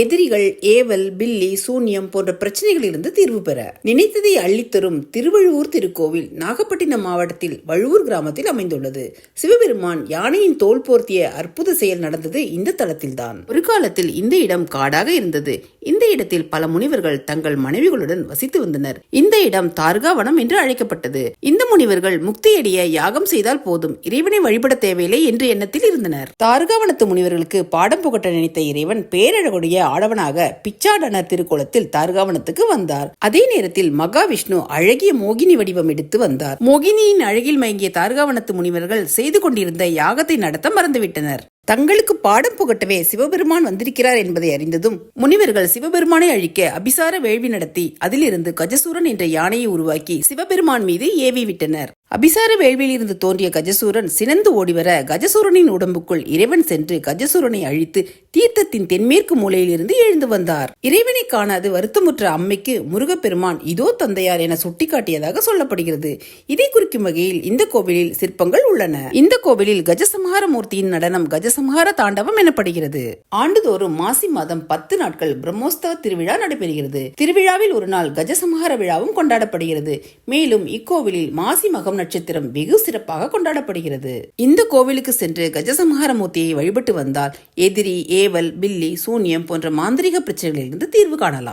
எதிரிகள் ஏவல் பில்லி சூன்யம் போன்ற பிரச்சனைகளிலிருந்து தீர்வு பெற. நினைத்ததை அள்ளித்தரும் திருவழுவூர் திருக்கோவில் நாகப்பட்டினம் மாவட்டத்தில் வழுவூர் கிராமத்தில் அமைந்துள்ளது. சிவபெருமான் யானையின் தோல் போர்த்திய அற்புத செயல் நடந்தது இந்த தளத்தில்தான். ஒரு காலத்தில் இந்த இடம் காடாக இருந்தது. இந்த இடத்தில் பல முனிவர்கள் தங்கள் மனைவிகளுடன் வசித்து வந்தனர். இந்த இடம் தார்காவனம் என்று அழைக்கப்பட்டது. இந்த முனிவர்கள் முக்தியடைய யாகம் செய்தால் போதும். இறைவனை வழிபட தேவையில்லை என்ற எண்ணத்தில் இருந்தனர். தார்காவனத்து முனிவர்களுக்கு பாடம் புகட்ட நினைத்த இறைவன் பேரழகுடைய ஆடவனாக பிச்சாடனர் திருக்கோலத்தில் தார்காவனத்துக்கு வந்தார். அதே நேரத்தில் மகாவிஷ்ணு அழகிய மோகினி வடிவம் எடுத்து வந்தார். மோகினியின் அழகில் மயங்கிய தார்காவனத்து முனிவர்கள் செய்து கொண்டிருந்த யாகத்தை நடத்த மறந்துவிட்டனர். தங்களுக்கு பாடம் புகட்டவே சிவபெருமான் வந்திருக்கிறார் என்பதை அறிந்ததும் முனிவர்கள் சிவபெருமானை அழிக்க அபிசார வேள்வி நடத்தி அதிலிருந்து கஜசூரன் என்ற யானையை உருவாக்கி சிவபெருமான் மீது ஏவி விட்டனர் அபிசார வேள்வியில் இருந்து தோன்றிய கஜசூரன் சினந்து ஓடிவர கஜசூரனின் உடம்புக்குள் இறைவன் சென்று கஜசூரனை அழித்து தீர்த்தத்தின் தென்மேற்கு மூலையிலிருந்து எழுந்து வந்தார். இறைவனை காணாது வருத்தமுற்ற அம்மைக்கு முருகப்பெருமான் இதோ தந்தையார் என சுட்டிக்காட்டியதாக சொல்லப்படுகிறது. இதை குறிக்கும் வகையில் இந்த கோவிலில் சிற்பங்கள் உள்ளன. இந்த கோவிலில் கஜசம்ஹார மூர்த்தியின் நடனம் கஜசம்ஹார தாண்டவம் எனப்படுகிறது. ஆண்டுதோறும் மாசி மாதம் பத்து நாட்கள் பிரம்மோஸ்தவ திருவிழா நடைபெறுகிறது. திருவிழாவில் ஒரு நாள் கஜசம்ஹார விழாவும் கொண்டாடப்படுகிறது. மேலும் இக்கோவிலில் மாசி மகம் நட்சத்திரம் வெகு சிறப்பாக கொண்டாடப்படுகிறது. இந்த கோவிலுக்கு சென்று கஜசம்ஹார மூர்த்தியை வழிபட்டு வந்தால் எதிரி ஏவல் பில்லி சூன்யம் போன்ற மாந்திரிக பிரச்சனைகளிலிருந்து தீர்வு காணலாம்.